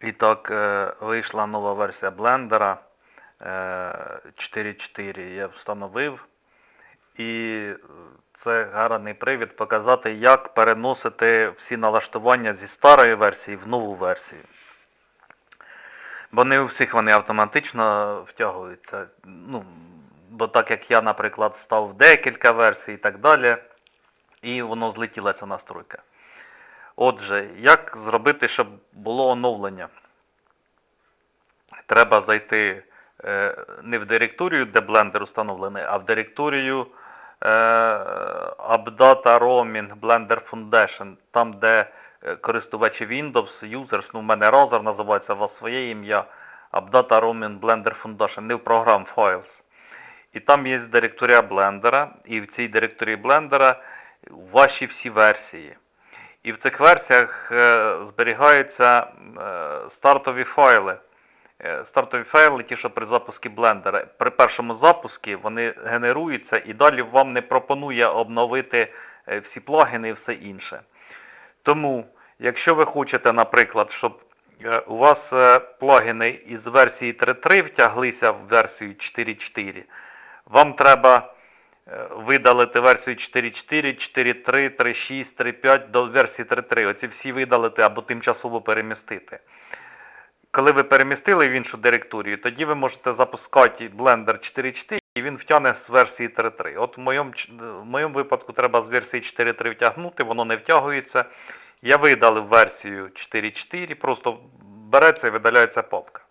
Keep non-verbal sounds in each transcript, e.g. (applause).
І так, е, вийшла нова версія блендера е, 4.4. Я встановив. І це гарний привід показати, як переносити всі налаштування зі старої версії в нову версію. Бо не у всіх вони автоматично втягуються. Ну, бо так як я, наприклад, став декілька версій і так далі, і воно злетіла ця настройка. Отже, як зробити, щоб було оновлення? Треба зайти е, не в директорію, де блендер установлений, а в директорію е, Updata Roaming Blender Foundation, там, де е, користувачі Windows, Users, ну в мене Razer називається, у вас своє ім'я, Updata Roaming Blender Foundation, не в програм Files. І там є директорія блендера, і в цій директорії блендера ваші всі версії. І в цих версіях е, зберігаються е, стартові файли. Е, Стартові файли, ті, що при запуску блендера. При першому запуску вони генеруються і далі вам не пропонує обновити всі плагіни і все інше. Тому, якщо ви хочете, наприклад, щоб у вас плагіни із версії 3.3 втяглися в версію 4.4, вам треба видалити версію 4.4, 4.3, 3.6, 3.5 до версії 3.3. Оці всі видалити або тимчасово перемістити. Коли ви перемістили в іншу директорію, тоді ви можете запускати Blender 4.4 і він втягне з версії 3.3. От в моєму, в моєму випадку треба з версії 4.3 втягнути, воно не втягується. Я видалив версію 4.4, просто береться і видаляється папка.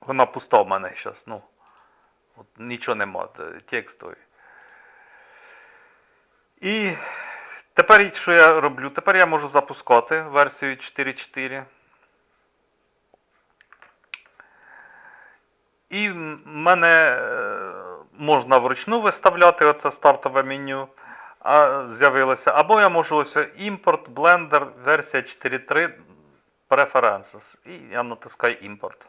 Вона пуста в мене зараз, ну. Нічого нема, текстові. І тепер що я роблю? Тепер я можу запускати версію 4.4. І в мене е, можна вручну виставляти оце стартове меню, з'явилося. Або я можу ось імпорт, Blender, версія 4.3 Preferences. І я натискаю імпорт.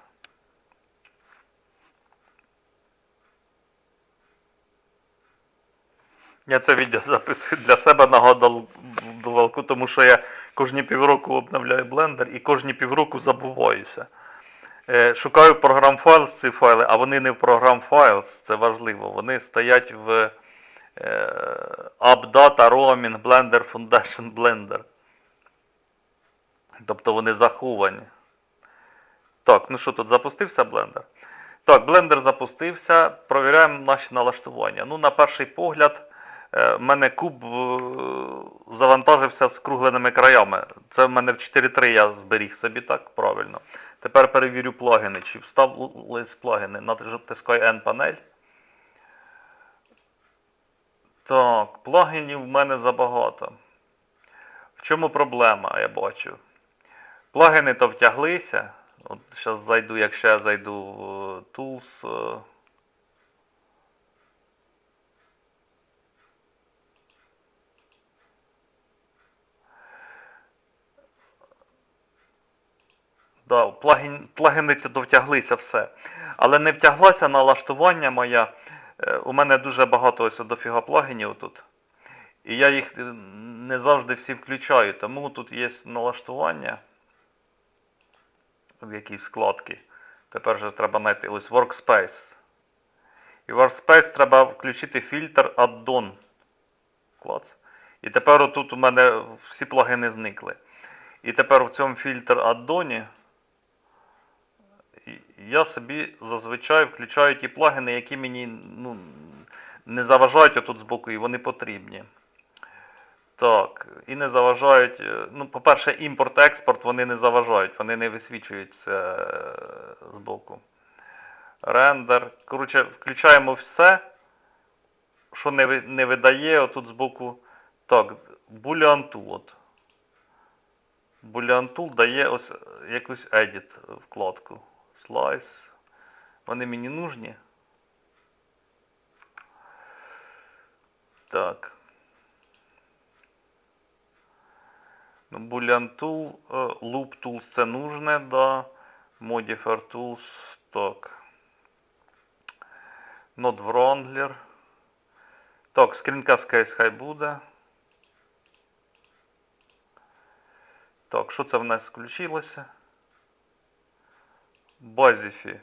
Я це відео записую для себе нагадувалку, тому що я кожні півроку обновляю блендер і кожні півроку забуваюся. Е, Шукаю програм Files ці файли, а вони не в програм Files, це важливо. Вони стоять в е, AppData Roaming Blender Foundation Blender. Тобто вони заховані. Так, ну що тут запустився блендер? Так, блендер запустився, провіряємо наші налаштування. Ну, на перший погляд, в мене куб е, завантажився з кругленими краями. Це в мене в 4.3 я зберіг собі так, правильно. Тепер перевірю плагіни, чи вставились плагіни. Натискаю N-панель. Так, плагінів в мене забагато. В чому проблема, я бачу? Плагіни то втяглися. От зараз зайду, якщо я зайду в Tools. Да, плагін, плагіни то втяглися все. Але не втяглося налаштування моя. Е, У мене дуже багато ось дофіга плагінів тут. І я їх е, не завжди всі включаю, тому тут є налаштування в якійсь вкладці. Тепер вже треба знайти ось Workspace. І в Workspace треба включити фільтр Add-on. І тепер отут у мене всі плагини зникли. І тепер в цьому фільтр Add-on я собі зазвичай включаю ті плагіни, які мені ну, не заважають отут збоку і вони потрібні. Так, і не заважають, е, ну, по-перше, імпорт-експорт вони не заважають, вони не висвічуються е, збоку. Рендер. Коротше, включаємо все, що не, не видає отут збоку. Так, Boolean Tool. От. Boolean Tool дає ось якусь edit вкладку. Slice. Вони мені нужні. Так. Ну, Boolean Tool, Loop Tools це нужне, да. Modifier Tools, так. Node Wrangler. Так, Screencast Case хай буде. Так, що це в нас включилося? Базіфі.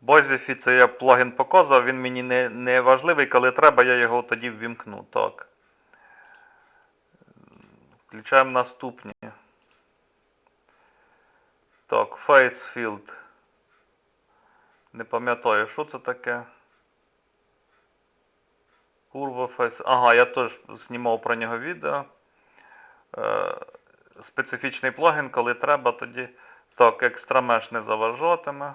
Базіфі це я плагін показував, він мені не, не важливий, коли треба, я його тоді ввімкну. Так. Включаємо наступні. Так, Facefield. Не пам'ятаю, що це таке. Курва Face. Ага, я теж знімав про нього відео. Е, специфічний плагін, коли треба, тоді так, екстрамеш не заважатиме.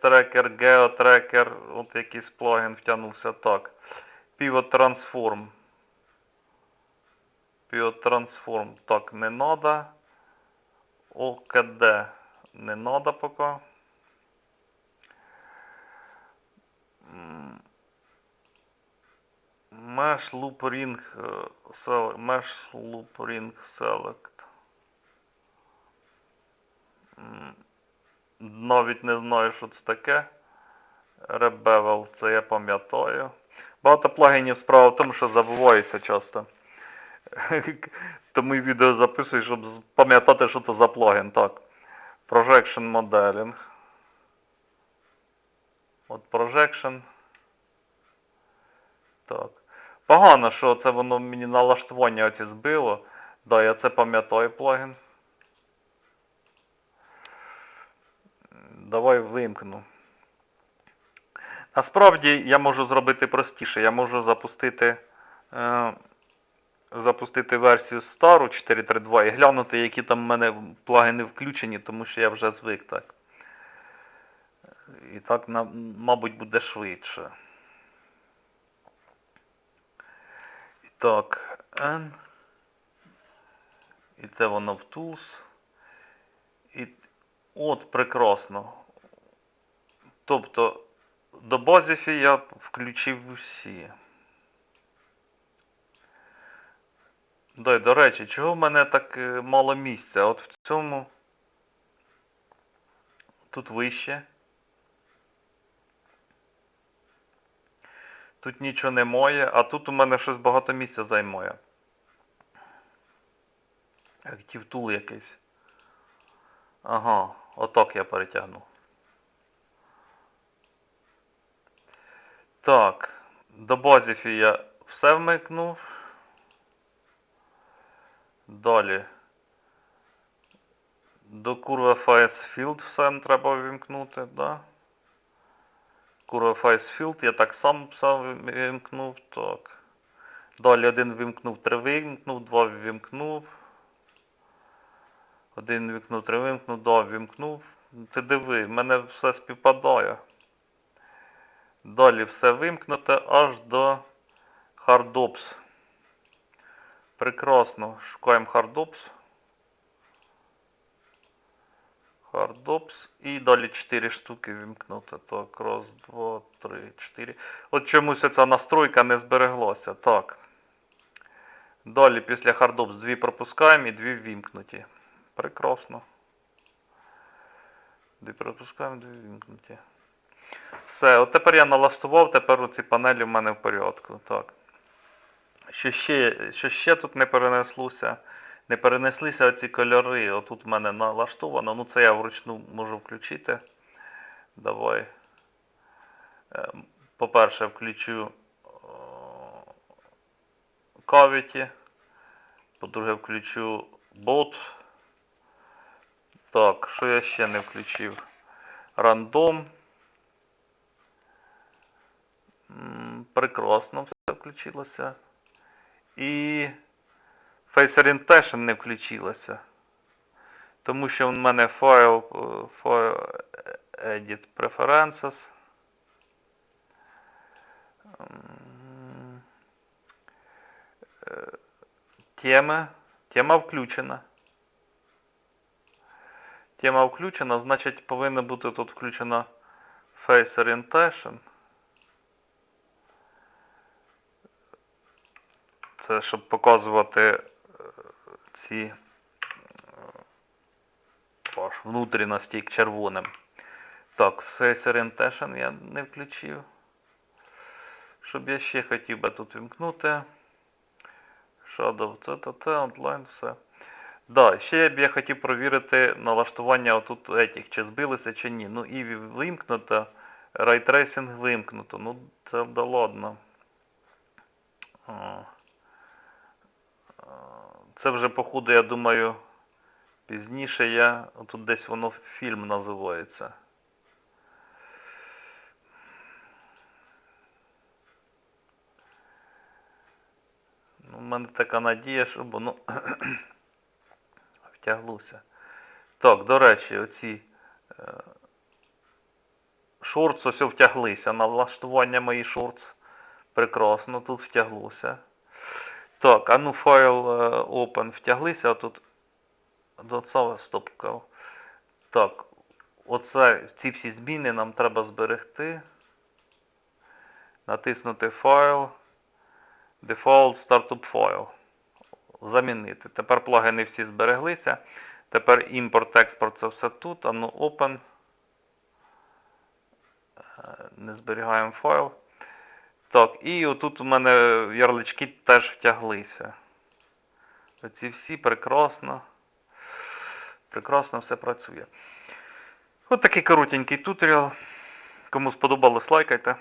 Tracker, Geo Tracker, от якийсь плагін втягнувся так. Pivot Transform. Pivot. Так, не надо. ОКД не надо поки. Mesh Loop Ring Select. Mesh Loop Ring Select. Навіть не знаю, що це таке. Rebevel, це я пам'ятаю. Багато плагінів справа в тому, що забуваюся часто. (laughs) Тому і відео записую, щоб пам'ятати, що це за плагін. Так. Projection Modeling. От Projection. Так. Погано, що це воно мені налаштування оці збило. Да, я це пам'ятаю плагін. Давай вимкну. Насправді я можу зробити простіше. Я можу запустити, е, запустити версію стару 4.3.2 і глянути, які там в мене плагіни включені, тому що я вже звик так. І так, мабуть, буде швидше. І так, N. І це воно в Tools. І от прекрасно. Тобто до базіфі я включив усі. Дай, до речі, чого в мене так е, мало місця? От в цьому тут вище. Тут нічого немає, а тут у мене щось багато місця займає. Active Tool якийсь. Ага, отак я перетягну. Так, до базіфі я все вмикнув. Далі. До курва Face Field все треба вимкнути, да? Face Field я так сам сам вимкнув, так. Далі один вимкнув, три вимкнув, два вимкнув. Один вимкнув, три вимкнув, два вимкнув. Ти диви, в мене все співпадає. Далі все вимкнуте аж до HardOps. Прекрасно. Шукаємо HardOps. HardOps. І далі 4 штуки вимкнути. Так, раз, два, три, чотири. От чомусь ця настройка не збереглася. Так. Далі після HardOps дві пропускаємо і дві вимкнуті. Прекрасно. Дві пропускаємо, дві вимкнуті. Все, от тепер я налаштував, тепер оці панелі в мене в порядку. Так. Що ще, що ще тут не перенеслося? Не перенеслися оці кольори. Отут в мене налаштовано. Ну це я вручну можу включити. Давай. Е, По-перше, включу Cavity. По-друге, включу бот. Так, що я ще не включив? Рандом. Прекрасно все включилося. І Face Orientation не включилося. Тому що в мене е, файл Edit Preferences. Тема. Тема включена. Тема включена, значить повинна бути тут включена Face Orientation. Це щоб показувати ці е, аж внутрішності червоним. Так, Face Orientation я не включив. Щоб я ще хотів би тут вімкнути. Shadow, це, це, це, онлайн, все. Да, ще б я хотів провірити налаштування отут етіх, чи збилися, чи ні. Ну і вимкнуто, райтрейсинг вимкнуто. Ну, це да ладно. А, Це вже походу, я думаю, пізніше я, тут десь воно фільм називається. Ну, в мене така надія, що воно (clears throat) втяглося. Так, до речі, оці е, шортс ось втяглися. Налаштування мої шортс. Прекрасно, тут втяглося. Так, а ну файл е, open втяглися, а тут до цього стопка. Так, оце ці всі зміни нам треба зберегти. Натиснути файл. Default Startup File. Замінити. Тепер плагини всі збереглися. Тепер імпорт, експорт це все тут. А ну open. Е, Не зберігаємо файл. Так, і отут у мене ярлички теж втяглися. Оці всі прекрасно. Прекрасно все працює. Ось такий коротенький туторіал. Кому сподобалось, лайкайте.